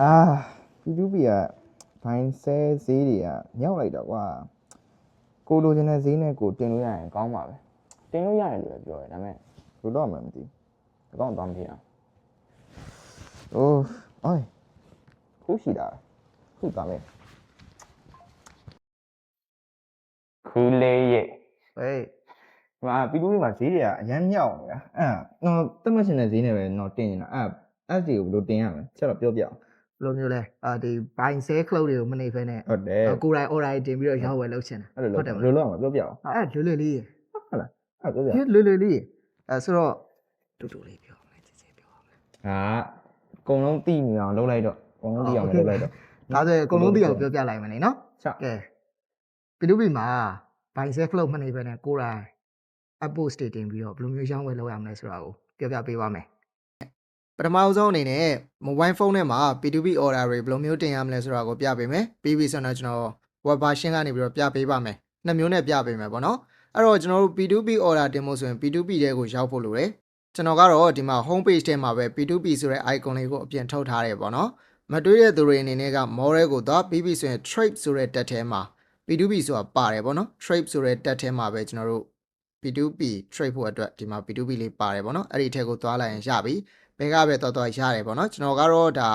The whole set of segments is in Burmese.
အာ P2P ကဘိုင်းဆဲဈေးတွေကမြောက်လိုက်တော့ကွာကိုလိုချင်တဲ့ဈေးနဲ့ကိုတင်လို့ရရင်ကောင်းပါပဲတင်လို့ရတယ်လို့ပဲပြောတယ်ဒါပေမဲ့ဘယ်လိုတော့မှမသိဘူးအကောင့်တော့မဖြစ်အောင်အိုးအိုးခုရှိတာခုသွားမယ်ခူလေးရဲ့ဟေးဒီမှာ P2P မှာဈေးတွေကအရင်မြောက်နေတာအဲ့တော့တက်မှတ်ရှင်တဲ့ဈေးနဲ့ပဲတော့တင်နေတာအဲ့ SD ကိုဘယ်လိုတင်ရမလဲချက်တော့ပြောပြအောင်ဘယ် လိုမျိုးလဲအာဒီဘိုင်ဆဲခလုတ်တွေကိုမနေဖ ೇನೆ ဟုတ်တယ်ကိုယ်တိုင် order တင်ပြီးတော့ရောက်ဝယ်လုပ်ချင်တယ်အဲ့လိုဟုတ်တယ်ဘမယ်လားလိုလုပ်အောင်ပြောပြအောင်အဲ့လွယ်လွယ်လေးဟုတ်လားအဲ့ပြောပြပြလွယ်လွယ်လေးအဲဆိုတော့တူတူလေးပြောမယ်စစ်စစ်ပြောမယ်ဟာအကုန်လုံးတိနေအောင်လုပ်လိုက်တော့အကုန်လုံးတိအောင်လုပ်လိုက်တော့ဒါဆိုရင်အကုန်လုံးသိအောင်ပြောပြလိုက်မယ်နေနော်ချကဲပီလူပီမှာဘိုင်ဆဲခလုတ်မနေဖ ೇನೆ ကိုယ်တိုင် app post တွေတင်ပြီးတော့ဘယ်လိုမျိုးရောက်ဝယ်လုပ်ရမလဲဆိုတာကိုပြောပြပေးပါမယ် ပထမဆုံးအနေနဲ့ mobile phone ထဲမှာ P2P order တွေဘယ်လိုမျိုးတင်ရမလဲဆိုတာကိုပြပေးမယ်ပြီးပြီဆိုတော့ကျွန်တော် web version ကနေပြီးတော့ပြပေးပါမယ်နှစ်မျိုးနဲ့ပြပေးမယ်ပေါ့နော်အဲ့တော့ကျွန်တော်တို့ P2P order တင်ဖို့ဆိုရင် P2P တဲကိုရောက်ဖို့လိုတယ်ကျွန်တော်ကတော့ဒီမှာ home page ထဲမှာပဲ P2P ဆိုတဲ့ icon လေးကိုအပြင်ထုတ်ထားတယ်ပေါ့နော်မတွေးတဲ့သူတွေအနေနဲ့က model ကိုသွားပြီးပြီဆိုရင် trade ဆိုတဲ့တက်ထဲမှာ P2P ဆိုတာပါတယ်ပေါ့နော် trade ဆိုတဲ့တက်ထဲမှာပဲကျွန်တော်တို့ P2P trade ဖို့အတွက်ဒီမှာ P2P လေးပါတယ်ပေါ့နော်အဲ့ဒီအထက်ကိုသွားလိုက်ရင်ရပြီဘဲကပဲတော်တော်ရတယ်ပေါ့နော်ကျွန်တော်ကတော့ဒါ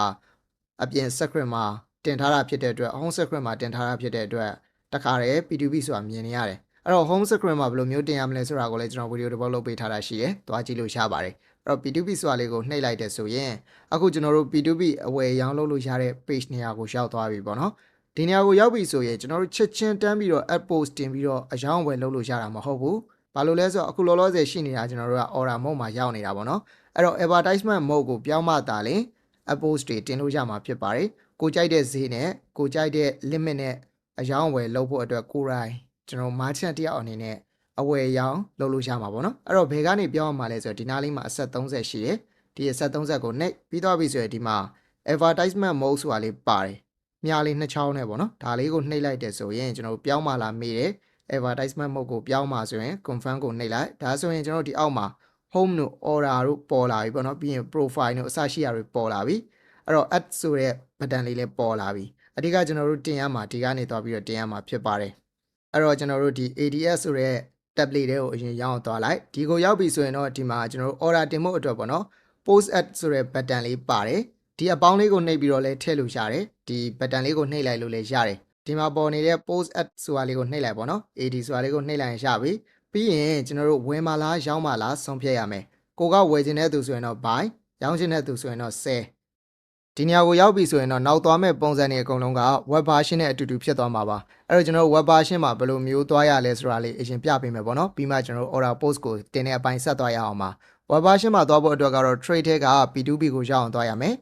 အပြင် secret မှာတင်ထားတာဖြစ်တဲ့အတွက် home secret မှာတင်ထားတာဖြစ်တဲ့အတွက်တခါတည်း P2P ဆိုတာမြင်နေရတယ်အဲ့တော့ home secret မှာဘယ်လိုမျိုးတင်ရမလဲဆိုတာကိုလည်းကျွန်တော် video တစ်ပုဒ်လုပ်ပေးထားတာရှိရယ်သွားကြည့်လို့ရပါတယ်အဲ့တော့ P2P ဆိုတာလေးကိုနှိပ်လိုက်တဲ့ဆိုရင်အခုကျွန်တော်တို့ P2P အဝယ်ရောင်းလုပ်လို့ရတဲ့ page နေရာကိုရောက်သွားပြီပေါ့နော်ဒီနေရာကိုရောက်ပြီဆိုရင်ကျွန်တော်တို့ချက်ချင်းတန်းပြီးတော့ app post တင်ပြီးတော့အယောင်းဝယ်လုပ်လို့ရတာမဟုတ်ဘူး ဘာလို့လဲဆိုတော့အခုလောလောဆယ်ရှိနေတာကျွန်တော်တို့က order mode မှာရောက်နေတာပေါ့နော်အဲ့တော့ advertisement mode ကိုပြောင်းမှသာလင် app post တွေတင်လို့ရမှာဖြစ်ပါတယ်ကိုကြိုက်တဲ့ဈေးနဲ့ကိုကြိုက်တဲ့ limit နဲ့အယောင်းအဝယ်လုပ်ဖို့အတွက်ကိုယ်တိုင်ကျွန်တော် merchant တယောက်အနေနဲ့အဝယ်ရောင်းလုပ်လို့ရမှာပေါ့နော်အဲ့တော့ဘယ်ကနေပြောင်းရမှာလဲဆိုတော့ဒီနားလေးမှာအဆက်30ရှိတယ်ဒီအဆက်30ကိုနှိပ်ပြီးတော့ပြီဆိုရင်ဒီမှာ advertisement mode ဆိုတာလေးပါတယ်မြားလေးနှစ်ချောင်းနဲ့ပေါ့နော်ဒါလေးကိုနှိပ်လိုက်တယ်ဆိုရင်ကျွန်တော်တို့ပြောင်းမှလာမေးတယ် advertisement mode ကိုပြောင်းမှာဆိုရင် confirm ကိုနှိပ်လိုက်ဒါဆိုရင်ကျွန်တော်တို့ဒီအောက်မှာ home တို့ order တို့ပေါ်လာပြီပေါ့နော်ပြီးရင် profile တို့အစရှိရာတွေပေါ်လာပြီအဲ့တော့ add ဆိုတဲ့ button လေးလည်းပေါ်လာပြီအဓိကကျွန်တော်တို့တင်ရမှာဒီကနေသွားပြီးတော့တင်ရမှာဖြစ်ပါတယ်အဲ့တော့ကျွန်တော်တို့ဒီ ADS ဆိုတဲ့ tab လေးတွေကိုအရင်ရောက်အောင်သွားလိုက်ဒီကိုရောက်ပြီဆိုရင်တော့ဒီမှာကျွန်တော်တို့ order တင်ဖို့အတွက်ပေါ့နော် post add ဆိုတဲ့ button လေးပါတယ်ဒီအပေါင်းလေးကိုနှိပ်ပြီးတော့လည်းထည့်လို့ရတယ်ဒီ button လေးကိုနှိပ်လိုက်လို့လည်းရတယ် ဒီမှာပေါ်နေတဲ့ post ad ဆိုတာလေးကိုနှိပ်လိုက်ပါတော့ AD ဆိုတာလေးကိုနှိပ်လိုက်ရင်ရပြီပြီးရင်ကျွန်တော်တို့ဝယ်မလားရောင်းမလားဆုံးဖြတ်ရမယ်ကိုကဝယ်ခြင်းတဲ့သူဆိုရင်တော့ buy ရောင်းခြင်းတဲ့သူဆိုရင်တော့ sell ဒီနေရာကိုရောက်ပြီဆိုရင်တော့နောက်သွားမဲ့ပုံစံတွေအကုန်လုံးက web version နဲ့အတူတူဖြစ်သွားမှာပါအဲ့တော့ကျွန်တော်တို့ web version မှာဘယ်လိုမျိုးသွားရလဲဆိုတာလေးအရင်ပြပေးမယ်ပေါ့နော်ပြီးမှကျွန်တော်တို့ order post ကိုတင်တဲ့အပိုင်းဆက်သွားရအောင်ပါ web version မှာသွားဖို့အတွက်ကတော့ trade ထဲက P2P ကိုရောက်အောင်သွားရမယ်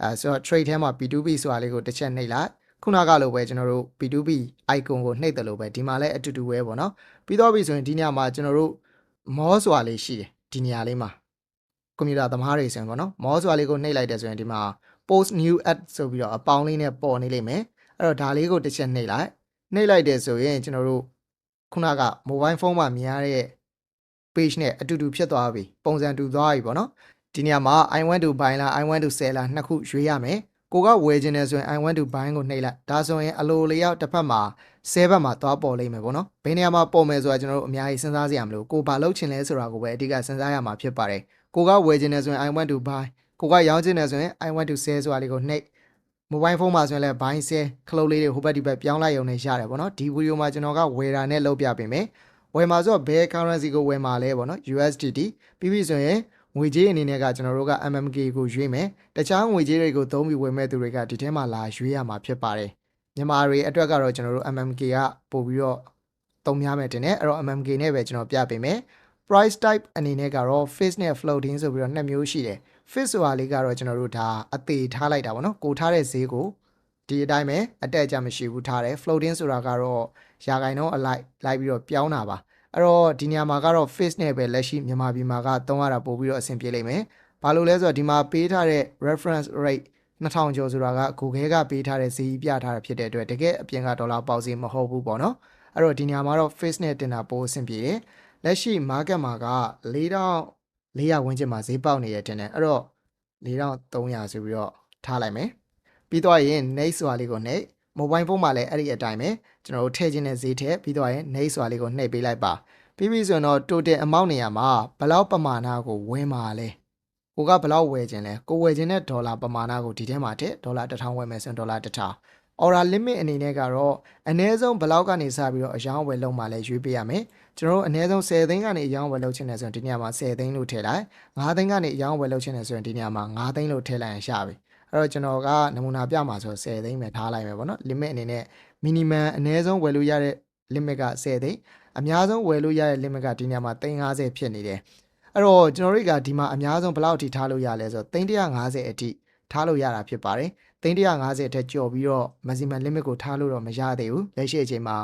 အဲဆိုတော့ trade ထဲမှာ P2P ဆိုတာလေးကိုတစ်ချက်နှိပ်လိုက် ခုနကလိုပဲကျွန်တော်တို့ P2P icon ကိုနှိပ်တယ်လို့ပဲဒီမှာလည်းအတူတူပဲပေါ့နော်ပြီးတော့ပြီဆိုရင်ဒီနေရာမှာကျွန်တော်တို့ more ဆိုတာလေးရှိတယ်ဒီနေရာလေးမှာကွန်ပျူတာသမားတွေဆိုရင်ပေါ့နော် more ဆိုတာလေးကိုနှိပ်လိုက်တယ်ဆိုရင်ဒီမှာ post new ad ဆိုပြီးတော့အပေါင်းလေးနဲ့ပေါ်နေလိမ့်မယ်အဲ့တော့ဒါလေးကိုတစ်ချက်နှိပ်လိုက်နှိပ်လိုက်တယ်ဆိုရင်ကျွန်တော်တို့ခုနက mobile phone မှာမြင်ရတဲ့ page နဲ့အတူတူဖြစ်သွားပြီပုံစံတူသွားပြီပေါ့နော်ဒီနေရာမှာ I want to buy လား I want to sell လားနှစ်ခုရွေးရမယ် ကိုကဝယ်ခြင်းနဲ့ဆိုရင် I want to buy ကိုနှိပ်လိုက်ဒါဆိုရင်အလိုလျောက်တစ်ဖက်မှာ7ဘက်မှာသွားပေါ်လိမ့်မယ်ပေါ့နော်ဘယ်နေရာမှာပေါ်မယ်ဆိုတာကျွန်တော်တို့အများကြီးစဉ်းစားစရာမလိုကိုဘာလုပ်ချင်လဲဆိုတာကိုပဲအဓိကစဉ်းစားရမှာဖြစ်ပါတယ်ကိုကဝယ်ခြင်းနဲ့ဆိုရင် I want to buy ကိုကရောင်းခြင်းနဲ့ဆိုရင် I want to sell ဆိုတာလေးကိုနှိပ် mobile phone မှာဆိုရင်လည်း buy sell ခလုတ်လေးတွေဟိုဘက်ဒီဘက်ပြောင်းလိုက်ရုံနဲ့ရတယ်ပေါ့နော်ဒီဗီဒီယိုမှာကျွန်တော်ကဝယ်တာနဲ့လုပ်ပြပေးမယ်ဝယ်မှာဆိုတော့ဘယ် currency ကိုဝယ်မှာလဲပေါ့နော် USDT ပြီးပြီဆိုရင် ငွေကြေးအနေနဲ့ကကျွန်တော်တို့က MMK ကိုရွေးမယ်တခြားငွေကြေးတွေကိုသုံးပြီးဝယ်မဲ့သူတွေကဒီထဲမှာလာရွေးရမှာဖြစ်ပါတယ်မြန်မာတွေအတွက်ကတော့ကျွန်တော်တို့ MMK ကပို့ပြီးတော့သုံးများမယ်တင်တယ်အဲ့တော့ MMK နဲ့ပဲကျွန်တော်ပြပေးမယ် price type အနေနဲ့ကတော့ fixed နဲ့ floating ဆိုပြီးတော့နှစ်မျိုးရှိတယ် fixed ဆိုတာလေးကတော့ကျွန်တော်တို့ဒါအသေးထားလိုက်တာပေါ့နော်ကိုထားတဲ့ဈေးကိုဒီအတိုင်းပဲအတက်အကျမရှိဘူးထားတယ် floating ဆိုတာကတော့ရာဂိုင်နှုန်းအလိုက်လိုက်ပြီးတော့ပြောင်းတာပါ အဲ့တော့ဒီနေရာမှာကတော့ face နဲ့ပဲလက်ရှိမြန်မာပြည်မှာကသုံးရတာပို့ပြီးတော့အဆင်ပြေလိမ့်မယ်။ဘာလို့လဲဆိုတော့ဒီမှာပေးထားတဲ့ reference rate 2000ကျော်ဆိုတာက Google ကပေးထားတဲ့ဈေးပြထားတာဖြစ်တဲ့အတွက်တကယ်အပြင်ကဒေါ်လာပေါက်ဈေးမဟုတ်ဘူးပေါ့နော်။အဲ့တော့ဒီနေရာမှာတော့ face နဲ့တင်တာပိုအဆင်ပြေတယ်။လက်ရှိ market မှာက4400ဝန်းကျင်မှာဈေးပေါက်နေရတဲ့တင်တယ်။အဲ့တော့4300ဆိုပြီးတော့ထားလိုက်မယ်ပြီးတော့ရင် next ဆိုတာလေးကိုနှိပ် mobile phone မှာလည်းအဲ့ဒီအတိုင်းပဲကျွန်တော်တို့ထည့်ခြင်းနဲ့ဈေးထည့်ပြီးတော့ရင် next ဆိုတာလေးကိုနှိပ်ပေးလိုက်ပါပြီးပြီဆိုရင်တော့ total amount နေရာမှာဘယ်လောက်ပမာဏကိုဝင်မှာလဲကိုကဘယ်လောက်ဝယ်ခြင်းလဲကိုဝယ်ခြင်းတဲ့ဒေါ်လာပမာဏကိုဒီထဲမှာထည့်ဒေါ်လာ1000ဝယ်မယ်ဆိုရင်ဒေါ်လာ1000 order limit အနေနဲ့ကတော့အနည်းဆုံးဘယ်လောက်ကနေစပြီးတော့အယောင်းဝယ်လုံးမှလည်းရွေးပေးရမယ်ကျွန်တော်တို့အနည်းဆုံး10သိန်းကနေအယောင်းဝယ်လုံးချင်တယ်ဆိုရင်ဒီနေရာမှာ10သိန်းလို့ထည့်လိုက်9သိန်းကနေအယောင်းဝယ်လုံးချင်တယ်ဆိုရင်ဒီနေရာမှာ9သိန်းလို့ထည့်လိုက်ရင်ရပြီ အဲ့တော့ကျွန်တော်ကနမူနာပြမှာဆို10သိန်းပဲထားလိုက်မယ်ပေါ့နော် limit အနေနဲ့ minimum အနည်းဆုံးဝယ်လို့ရတဲ့ limit က10သိန်းအများဆုံးဝယ်လို့ရတဲ့ limit ကဒီနေရာမှာ350ဖြစ်နေတယ်အဲ့တော့ကျွန်တော်တို့ကဒီမှာအများဆုံးဘယ်လောက်အထိထားလို့ရလဲဆိုတော့350အထိထားလို့ရတာဖြစ်ပါတယ်350အထက်ကျော်ပြီးတော့ maximum limit ကိုထားလို့တော့မရသေးဘူးလက်ရှိအချိန်မှာ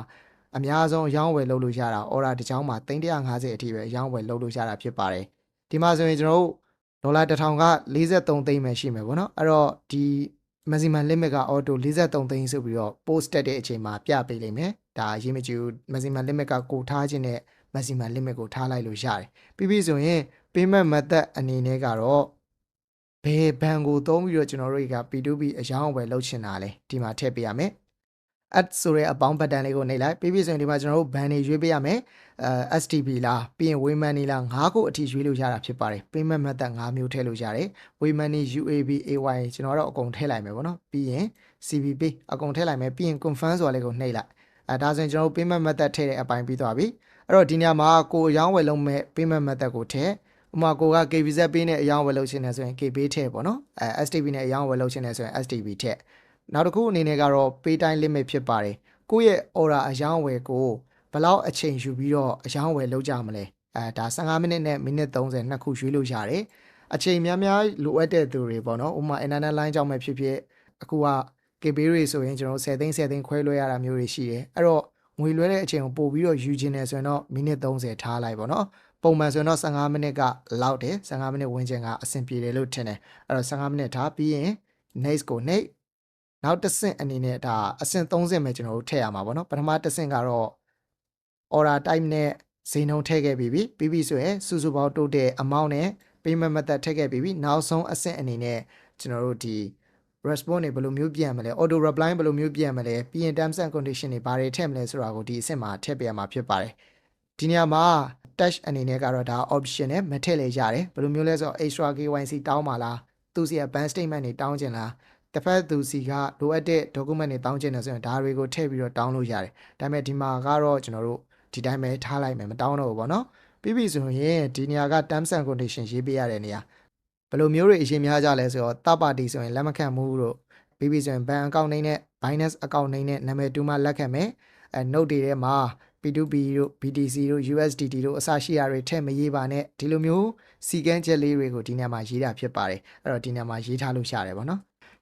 အများဆုံးအယောင်းဝယ်လုပ်လို့ရတာ order တစ်ချောင်းမှာ350အထိပဲအယောင်းဝယ်လုပ်လို့ရတာဖြစ်ပါတယ်ဒီမှာဆိုရင်ကျွန်တော်တို့ ဒေါ်လာ1000က43သိန်းပဲရှိမယ်ပေါ့နော်အဲ့တော့ဒီ maximum limit က auto 43သိန်းဆိုပြီးတော့ post တက်တဲ့အချိန်မှာပြပေးလိမ့်မယ်ဒါအရေးမကြီးဘူး maximum limit ကကိုထားခြင်းနဲ့ maximum limit ကိုထားလိုက်လို့ရတယ်ပြီးပြီဆိုရင် payment method အနေနဲ့ကတော့ဘယ်ဘဏ်ကိုသုံးပြီးတော့ကျွန်တော်တို့က P2P အယောင်းအဝယ်လုပ်ချင်တာလဲဒီမှာထည့်ပေးရမယ် add ဆိုတဲ့အပေါင်း button လေးကိုနှိပ်လိုက်ပြီးပြီဆိုရင်ဒီမှာကျွန်တော်တို့ဘန်တွေရွေးပေးရမယ်အဲ STP လားပြီးရင် Waymoney လား၅ခုအထိရွေးလို့ရတာဖြစ်ပါတယ် payment method ၅မျိုးထည့်လို့ရတယ် Waymoney UAB AY ကျွန်တော်တော့အကုန်ထည့်လိုက်မယ်ပေါ့နော်ပြီးရင် CBP အကုန်ထည့်လိုက်မယ်ပြီးရင် confirm ဆိုတာလေးကိုနှိပ်လိုက်အဲဒါဆိုရင်ကျွန်တော်တို့ payment method ထည့်တဲ့အပိုင်းပြီးသွားပြီအဲ့တော့ဒီညမှာကိုအယောင်းဝယ်လုံးမဲ့ payment method ကိုထည့်ဥပမာကိုက KVZ ပေးနဲ့အယောင်းဝယ်လုပ်ချင်တယ်ဆိုရင် KB ထည့်ပေါ့နော်အဲ STP နဲ့အယောင်းဝယ်လုပ်ချင်တယ်ဆိုရင် STP ထည့် နောက်တစ်ခုအနေနဲ့ကတော့ pay time limit ဖြစ်ပါတယ်ကိုယ့်ရဲ့ order အယောင်းဝယ်ကိုဘယ်လောက်အချိန်ယူပြီးတော့အယောင်းဝယ်လုပ်ကြမလဲအဲဒါ15မိနစ်နဲ့မိနစ်30နှစ်ခုရွေးလို့ရတယ်အချိန်များများလိုအပ်တဲ့သူတွေပေါ့နော်ဥပမာ internet line ကြောင့်ပဲဖြစ်ဖြစ်အခုက KB တွေဆိုရင်ကျွန်တော်10သိန်း10သိန်းခွဲလွှဲရတာမျိုးတွေရှိတယ်အဲ့တော့ငွေလွှဲတဲ့အချိန်ကိုပို့ပြီးတော့ယူခြင်းတယ်ဆိုရင်တော့မိနစ်30ထားလိုက်ပေါ့နော်ပုံမှန်ဆိုရင်တော့15မိနစ်ကလောက်တယ်15မိနစ်ဝန်းကျင်ကအဆင်ပြေတယ်လို့ထင်တယ်အဲ့တော့15မိနစ်ထားပြီးရင် next ကို next နောက်တစ်ဆင့်အနေနဲ့ဒါအဆင့်30ပဲကျွန်တော်တို့ထည့်ရမှာပေါ့နော်ပထမတစ်ဆင့်ကတော့ order type နဲ့ဈေးနှုန်းထည့်ခဲ့ပြီးပြီပြီးပြီဆိုရင်စုစုပေါင်းတိုးတဲ့ amount နဲ့ payment method ထည့်ခဲ့ပြီးပြီနောက်ဆုံးအဆင့်အနေနဲ့ကျွန်တော်တို့ဒီ response တွေဘယ်လိုမျိုးပြန်မလဲ auto reply ဘယ်လိုမျိုးပြန်မလဲပြီးရင် terms and condition တွေဘာတွေထည့်မလဲဆိုတာကိုဒီအဆင့်မှာထည့်ပြရမှာဖြစ်ပါတယ်ဒီနေရာမှာ touch အနေနဲ့ကတော့ဒါ option နဲ့မထည့်လေရတယ်ဘယ်လိုမျိုးလဲဆိုတော့ extra KYC တောင်းပါလားသူစီက bank statement တွေတောင်းချင်လား တစ်ဖက်သူစီကလိုအပ်တဲ့ document တွေတောင်းချင်တယ်ဆိုရင်ဒါတွေကိုထည့်ပြီးတော့တောင်းလို့ရတယ်ဒါပေမဲ့ဒီမှာကတော့ကျွန်တော်တို့ဒီတိုင်းပဲထားလိုက်မယ်မတောင်းတော့ဘူးပေါ့နော်ပြီးပြီဆိုရင်ဒီနေရာက terms and condition ရေးပေးရတဲ့နေရာဘယ်လိုမျိုးတွေအရင်များကြလဲဆိုတော့တပ်ပါတီဆိုရင်လက်မခံမှုတို့ပြီးပြီဆိုရင် bank account နေနဲ့ Binance account နေနဲ့နာမည်တူမှလက်ခံမယ်အဲ note တွေထဲမှာ P2P တို့ BTC တို့ USDT တို့အစရှိရာတွေထည့်မရေးပါနဲ့ဒီလိုမျိုးစီကန်းချက်လေးတွေကိုဒီနေရာမှာရေးတာဖြစ်ပါတယ်အဲ့တော့ဒီနေရာမှာရေးထားလို့ရတယ်ပေါ့နော်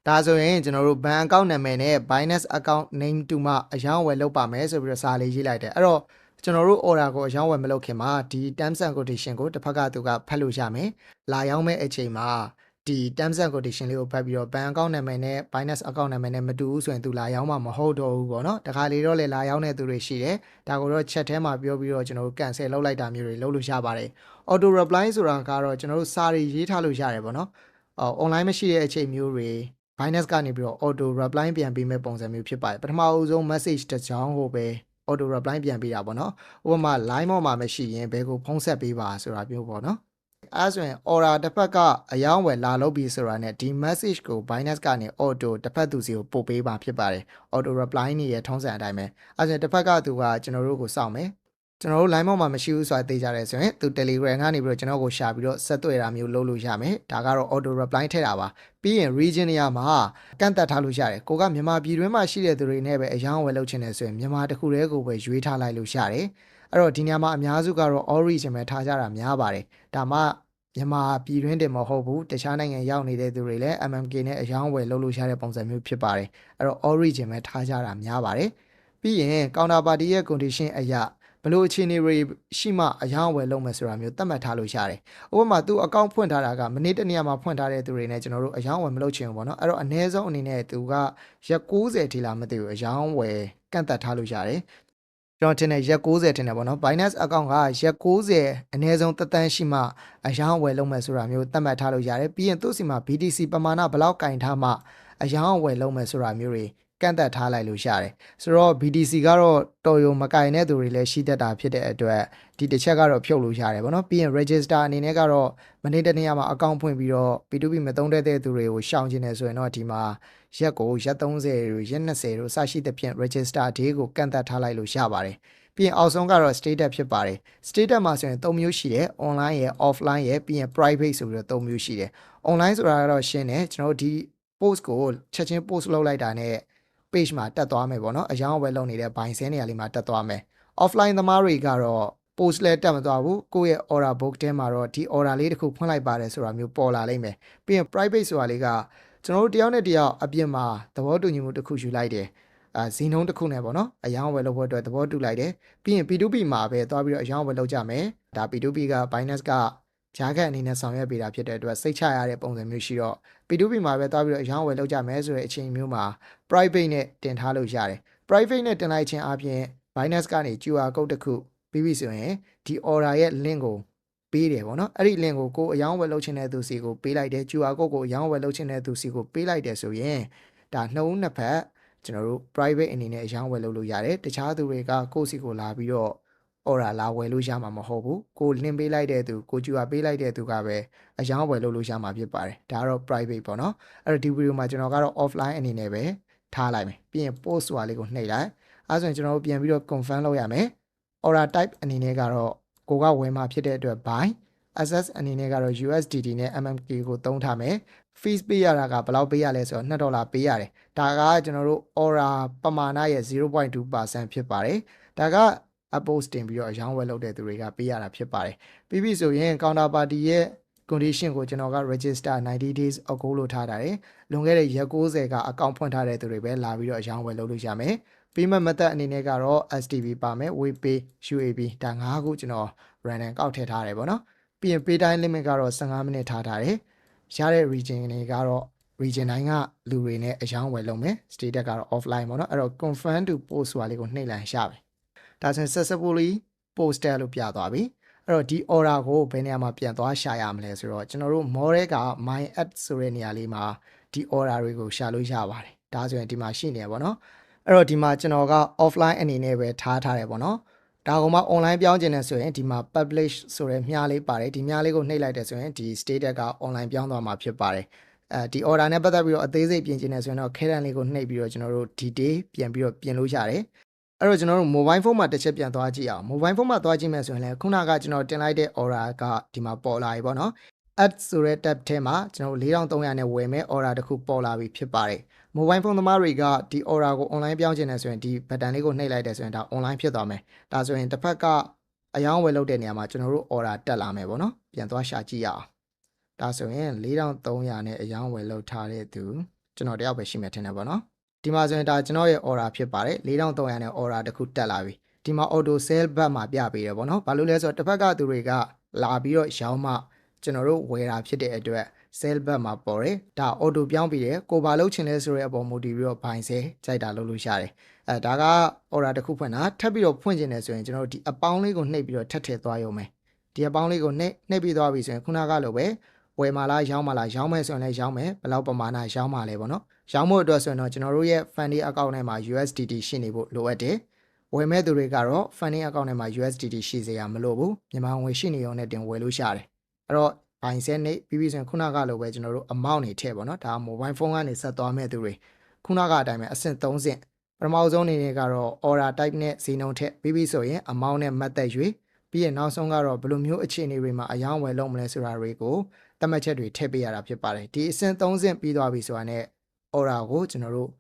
ဒါဆိုရင်ကျွန်တော်တို့ bank account နာမည်နဲ့ Binance account name တူမှအယောင်းဝယ်လုပ်ပါမယ်ဆိုပြီးတော့စာလေးရေးလိုက်တယ်အဲ့တော့ကျွန်တော်တို့ order ကိုအယောင်းဝယ်မလုပ်ခင်မှာဒီ terms and condition ကိုတစ်ဖက်ကသူကဖတ်လို့ရမယ်လာရောက်မဲ့အချိန်မှာဒီ terms and condition လေးကိုဖတ်ပြီးတော့ bank account နာမည်နဲ့ Binance account နာမည်နဲ့မတူဘူးဆိုရင်သူလာရောက်မှာမဟုတ်တော့ဘူးပေါ့နော်တခါလေတော့လေလာရောက်တဲ့သူတွေရှိတယ်ဒါကိုတော့ chat ထဲမှာပြောပြီးတော့ကျွန်တော်တို့ cancel လုပ်လိုက်တာမျိုးတွေလုပ်လို့ရပါတယ် auto reply ဆိုတာကတော့ကျွန်တော်တို့စာတွေရေးထားလို့ရတယ်ပေါ့နော်အော် online မရှိတဲ့အချိန်မျိုးတွေ Binance ကနေပြီးတော့ auto reply ပြန်ပေးမဲ့ပုံစံမျိုးဖြစ်ပါတယ်ပထမအဦးဆုံး message တစ်ကြောင်းကိုပဲ auto reply ပြန်ပေးတာပေါ့နော်ဥပမာ line ပေါ်မှာမရှိရင်ဘယ်ကိုဖုန်းဆက်ပေးပါဆိုတာမျိုးပေါ့နော်အဲဆိုရင် order တစ်ဖက်ကအယောင်းဝယ်လာလုပ်ပြီးဆိုတာနဲ့ဒီ message ကို Binance ကနေ auto တစ်ဖက်သူစီကိုပို့ပေးပါဖြစ်ပါတယ် auto reply နေရထုံးစံအတိုင်းပဲအဲဆိုရင်တစ်ဖက်ကသူကကျွန်တော်တို့ကိုစောင့်မယ် ကျွန်တော်တို့ line ပေါ်မှာမရှိဘူးဆိုတာသိကြတယ်ဆိုရင်သူ Telegram ကနေပြီးတော့ကျွန်တော်ကိုရှာပြီးတော့ဆက်သွယ်တာမျိုးလုပ်လို့ရမယ်ဒါကတော့ auto reply ထည့်တာပါပြီးရင် region နေရာမှာကန့်သက်ထားလို့ရတယ်ကိုကမြန်မာပြည်တွင်းမှာရှိတဲ့သူတွေနဲ့ပဲအယောင်းဝယ်လုပ်ချင်တယ်ဆိုရင်မြန်မာတစ်ခုတည်းကိုပဲရွေးထားလိုက်လို့ရတယ်အဲ့တော့ဒီနေရာမှာအများစုကတော့ all region ပဲထားကြတာများပါတယ်ဒါမှမြန်မာပြည်တွင်းတင်မဟုတ်ဘူးတခြားနိုင်ငံရောက်နေတဲ့သူတွေလည်း MMK နဲ့အယောင်းဝယ်လုပ်လို့ရတဲ့ပုံစံမျိုးဖြစ်ပါတယ်အဲ့တော့ all region ပဲထားကြတာများပါတယ်ပြီးရင် counter party ရဲ့ condition အရာ ဘလို့အခြေအနေတွေရှိမှအယောင်းအဝယ်လုပ်မယ်ဆိုတာမျိုးသတ်မှတ်ထားလို့ရတယ်။ဥပမာသူအကောင့်ဖွင့်ထားတာကမနေ့တနေ့မှာဖွင့်ထားတဲ့သူတွေနဲ့ကျွန်တော်တို့အယောင်းအဝယ်မလုပ်ချင်ဘူးပေါ့နော်။အဲ့တော့အ ਨੇ ဆုံးအနေနဲ့သူကရက်60ထိလာမသိဘူးအယောင်းအဝယ်ကန့်သက်ထားလို့ရတယ်။ကျွန်တော်ထင်တယ်ရက်60ထင်တယ်ပေါ့နော် Binance account ကရက်60အနည်းဆုံးသက်တမ်းရှိမှအယောင်းအဝယ်လုပ်မယ်ဆိုတာမျိုးသတ်မှတ်ထားလို့ရတယ်ပြီးရင်သူ့စီမှာ BTC ပမာဏဘယ်လောက်ကင်ထားမှအယောင်းအဝယ်လုပ်မယ်ဆိုတာမျိုးတွေ ကန့်သက်ထားလိုက်လို့ရတယ်ဆိုတော့ BTC ကတော့တော်ရုံမကင်တဲ့သူတွေလည်းရှိတတ်တာဖြစ်တဲ့အတွက်ဒီတစ်ချက်ကတော့ဖြုတ်လို့ရတယ်ဗောနော်ပြီးရင် register အနေနဲ့ကတော့မနေ့တနေ့ကမှအကောင့်ဖွင့်ပြီးတော့ P2P မသုံးတဲ့တဲ့သူတွေကိုရှောင်ကျင်နေဆိုရင်တော့ဒီမှာရက်ကိုရက်30တို့ရက်20တို့စရှိသဖြင့် register day ကိုကန့်သက်ထားလိုက်လို့ရပါတယ်ပြီးရင်အောက်ဆုံးကတော့ status ဖြစ်ပါတယ် status မှာဆိုရင်၃မျိုးရှိတယ် online ရယ် offline ရယ်ပြီးရင် private ဆိုပြီးတော့၃မျိုးရှိတယ် online ဆိုတာကတော့ရှင်းတယ်ကျွန်တော်တို့ဒီ post ကိုချက်ချင်း post လုပ်လိုက်တာနဲ့ page မှာတက်သွားမယ်ပေါ့နော်အယောင်အဝယ်လုပ်နေတဲ့ဘိုင်ဆဲနေရာလေးမှာတက်သွားမယ် offline သမားတွေကတော့ post လဲတက်မသွားဘူးကိုယ့်ရဲ့ order book ထဲမှာတော့ဒီ order လေးတစ်ခုဖွင့်လိုက်ပါတယ်ဆိုတာမျိုးပေါ်လာလိမ့်မယ်ပြီးရင် private ဆိုတာလေးကကျွန်တော်တို့တယောက်နဲ့တယောက်အပြင်မှာသဘောတူညီမှုတစ်ခုယူလိုက်တယ်အာဇီနှုံးတစ်ခုနဲ့ပေါ့နော်အယောင်အဝယ်လုပ်ဖို့အတွက်သဘောတူလိုက်တယ်ပြီးရင် P2P မှာပဲသွားပြီးတော့အယောင်အဝယ်လုပ်ကြမယ်ဒါ P2P က Binance က ဂျားခတ်အနေနဲ့ဆောင်ရွက်ပေးတာဖြစ်တဲ့အတွက်စိတ်ချရတဲ့ပုံစံမျိုးရှိတော့ P2P မှာပဲသွားပြီးတော့အယောင်အဝယ်လုပ်ကြမယ်ဆိုတဲ့အချိန်မျိုးမှာ private နဲ့တင်ထားလို့ရတယ် private နဲ့တင်လိုက်ခြင်းအပြင် Binance ကနေ QR code တစ်ခုပြီးပြီဆိုရင်ဒီ order ရဲ့ link ကိုပေးတယ်ပေါ့နော်အဲ့ဒီ link ကိုကိုယ်အယောင်ဝယ်လုပ်ချင်တဲ့သူစီကိုပေးလိုက်တယ် QR code ကိုအယောင်ဝယ်လုပ်ချင်တဲ့သူစီကိုပေးလိုက်တယ်ဆိုရင်ဒါနှစ်ဦးနှစ်ဖက်ကျွန်တော်တို့ private အနေနဲ့အယောင်ဝယ်လုပ်လို့ရတယ်တခြားသူတွေကကိုယ့်စီကိုလာပြီးတော့ order လာဝယ်လို့ရမှာမဟုတ်ဘူးကို link ပေးလိုက်တဲ့သူကို QR ပေးလိုက်တဲ့သူကပဲအယောင်ဝယ်လုပ်လို့ရမှာဖြစ်ပါတယ်ဒါကတော့ private ပေါ့နော်အဲ့တော့ဒီ video မှာကျွန်တော်ကတော့ offline အနေနဲ့ပဲထားလိုက်မယ်ပြီးရင် post ဆိုတာလေးကိုနှိပ်လိုက်အဲဆိုရင်ကျွန်တော်တို့ပြန်ပြီးတော့ confirm လုပ်ရမယ် order type အနေနဲ့ကတော့ကိုကဝယ်မှာဖြစ်တဲ့အတွက် buy access အနေနဲ့ကတော့ USDT နဲ့ MMK ကိုသုံးထားမယ် fees ပေးရတာကဘယ်လောက်ပေးရလဲဆိုတော့2ဒေါ်လာပေးရတယ်ဒါကကျွန်တော်တို့ order ပမာဏရဲ့0.2%ဖြစ်ပါတယ်ဒါက post တင်ပြီးတော့အယောင်းဝယ်လုပ်တဲ့သူတွေကပေးရတာဖြစ်ပါတယ်ပြီးပြီဆိုရင် counterparty ရဲ့ condition ကိုကျွန်တော်က register 90 days ago လို့ထားတာတယ်လွန်ခဲ့တဲ့ရက်90ကအကောင့်ဖွင့်ထားတဲ့သူတွေပဲလာပြီးတော့အယောင်းဝယ်လုပ်လို့ရမယ် payment method အနေနဲ့ကတော့ STB ပါမယ် WePay UAB ဒါ၅ခုကျွန်တော် random ကောက်ထည့်ထားတယ်ပေါ့နော်ပြီးရင် pay time limit ကတော့15မိနစ်ထားထားတယ်ရတဲ့ region တွေကတော့ region တိုင်းကလူတွေနဲ့အယောင်းဝယ်လုပ်မယ် status ကတော့ offline ပေါ့နော်အဲ့တော့ confirm to post ဆိုတာလေးကိုနှိပ်လိုက်ရမယ် ဒါဆိုရင် successfully posted လို့ပြသွားပြီအဲ့တော့ဒီ order ကိုဘယ်နေရာမှာပြန်သွားရှာရမလဲဆိုတော့ကျွန်တော်တို့ model က my ad ဆိုတဲ့နေရာလေးမှာဒီ order တွေကိုရှာလို့ရပါတယ်ဒါဆိုရင်ဒီမှာရှိနေရပါတော့အဲ့တော့ဒီမှာကျွန်တော်က offline အနေနဲ့ပဲထားထားတယ်ပေါ့နော်ဒါကမှ online ပြောင်းကျင်နေဆိုရင်ဒီမှာ publish ဆိုတဲ့မြားလေးပါတယ်ဒီမြားလေးကိုနှိပ်လိုက်တယ်ဆိုရင်ဒီ status က online ပြောင်းသွားမှာဖြစ်ပါတယ်အဲဒီ order နဲ့ပတ်သက်ပြီးတော့အသေးစိတ်ပြင်ကျင်နေဆိုရင်တော့ Karen လေးကိုနှိပ်ပြီးတော့ကျွန်တော်တို့ detail ပြန်ပြီးတော့ပြင်လို့ရတယ် အဲ့တော့ကျွန်တော်တို့ mobile phone မှာတစ်ချက်ပြန်သွားကြည့်အောင် mobile phone မှာသွားကြည့်မယ်ဆိုရင်လည်းခုနကကျွန်တော်တင်လိုက်တဲ့ order ကဒီမှာပေါ်လာပြီပေါ့နော် add ဆိုတဲ့ tab ထဲမှာကျွန်တော်4300နဲ့ဝယ်မဲ့ order တစ်ခုပေါ်လာပြီဖြစ်ပါတယ် mobile phone သမားတွေကဒီ order ကို online ပြောင်းချင်တယ်ဆိုရင်ဒီ button လေးကိုနှိပ်လိုက်တယ်ဆိုရင်ဒါ online ဖြစ်သွားမယ်ဒါဆိုရင်တစ်ဖက်ကအယောင်းဝယ်လုပ်တဲ့နေရာမှာကျွန်တော်တို့ order တက်လာမယ်ပေါ့နော်ပြန်သွားရှာကြည့်ရအောင်ဒါဆိုရင်4300နဲ့အယောင်းဝယ်လုပ်ထားတဲ့သူကျွန်တော်တယောက်ပဲရှိမယ်ထင်တယ်ပေါ့နော် ဒီမှာဆိုရင်ဒါကျွန်တော်ရဲ့ order ဖြစ်ပါတယ်4300နဲ့ order တစ်ခုတက်လာပြီဒီမှာ auto sell back မှာပြပေးတယ်ပေါ့နော်ဘာလို့လဲဆိုတော့တစ်ဖက်ကသူတွေကလာပြီးတော့ရောင်းမှကျွန်တော်တို့ဝယ်တာဖြစ်တဲ့အတွက် sell back မှာပေါ်တယ်ဒါ auto ပြောင်းပြီးတယ်ကိုဘာလုပ်ချင်လဲဆိုတဲ့အပေါ်မူတည်ပြီးတော့ဘိုင်ဆဲကြိုက်တာလုပ်လို့ရတယ်အဲဒါက order တစ်ခုဖွင့်တာထပ်ပြီးတော့ဖွင့်ချင်တယ်ဆိုရင်ကျွန်တော်တို့ဒီအပေါင်းလေးကိုနှိပ်ပြီးတော့ထပ်ထည့်သွားရုံပဲဒီအပေါင်းလေးကိုနှိပ်နှိပ်ပြီးသွားပြီဆိုရင်ခုနကလိုပဲ ဝယ်မှာလားရောင်းမှာလားရောင်းမယ်ဆိုရင်လည်းရောင်းမယ်ဘယ်လောက်ပမာဏရောင်းမှာလဲပေါ့နော်ရောင်းဖို့အတွက်ဆိုရင်တော့ကျွန်တော်တို့ရဲ့ Fundy account ထဲမှာ USDT ရှိနေဖို့လိုအပ်တယ်ဝယ်မဲ့သူတွေကတော့ Funding account ထဲမှာ USDT ရှိစေရမလို့ဘူးမြန်မာငွေရှိနေရုံနဲ့တင်ဝယ်လို့ရတယ်အဲ့တော့ဘိုင်ဆဲနေပြီးပြီးဆိုရင်ခုနကလိုပဲကျွန်တော်တို့ amount တွေထည့်ပါတော့ဒါ mobile phone ကနေဆက်သွားမဲ့သူတွေခုနကအတိုင်းပဲအဆင့်3ဆင့်ပထမဆုံးအနေနဲ့ကတော့ order type နဲ့ဈေးနှုန်းထည့်ပြီးပြီးဆိုရင် amount နဲ့ method ရွေးပြီးရင်နောက်ဆုံးကတော့ဘယ်လိုမျိုးအခြေအနေတွေမှာအယောင်းဝယ်လုပ်မလဲဆိုတာတွေကိုသ တ်မှတ်ချက်တွေထည့်ပေးရတာဖြစ်ပါတယ်ဒီအဆင့်3ဆင့်ပြီးသွားပြီဆိုတာနဲ့ order ကိုကျွန်တော်တို့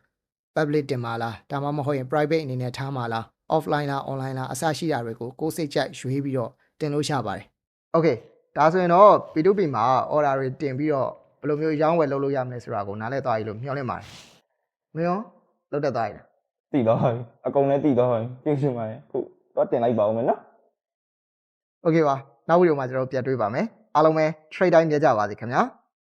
public တင်ပါလားဒါမှမဟုတ်ရင် private အနေနဲ့ထားမှာလား offline လား online လားအစရှိတာတွေကိုကိုယ်စိတ်ကြိုက်ရွေးပြီးတော့တင်လို့ရပါတယ် okay ဒါဆိုရင်တော့ P2P မှာ order တွေတင်ပြီးတော့ဘယ်လိုမျိုးရောင်းဝယ်လုပ်လို့ရမလဲဆိုတာကိုနားလည်သွားပြီလို့မျှော်လင့်ပါတယ်မင်းရောလုပ်တတ်သွားပြီလားတည်တော့ဟိုအကုန်လည်းတည်တော့ဟိုပြုတ်ရှင်ပါတယ်ခုတော့တင်လိုက်ပါဦးမယ်နော် okay ပါနောက်ဗီဒီယိုမှာကျွန်တော်တို့ပြန်တွေ့ပါမယ် အားလုံးပဲ trade time ပြကြပါစေခင်ဗျာ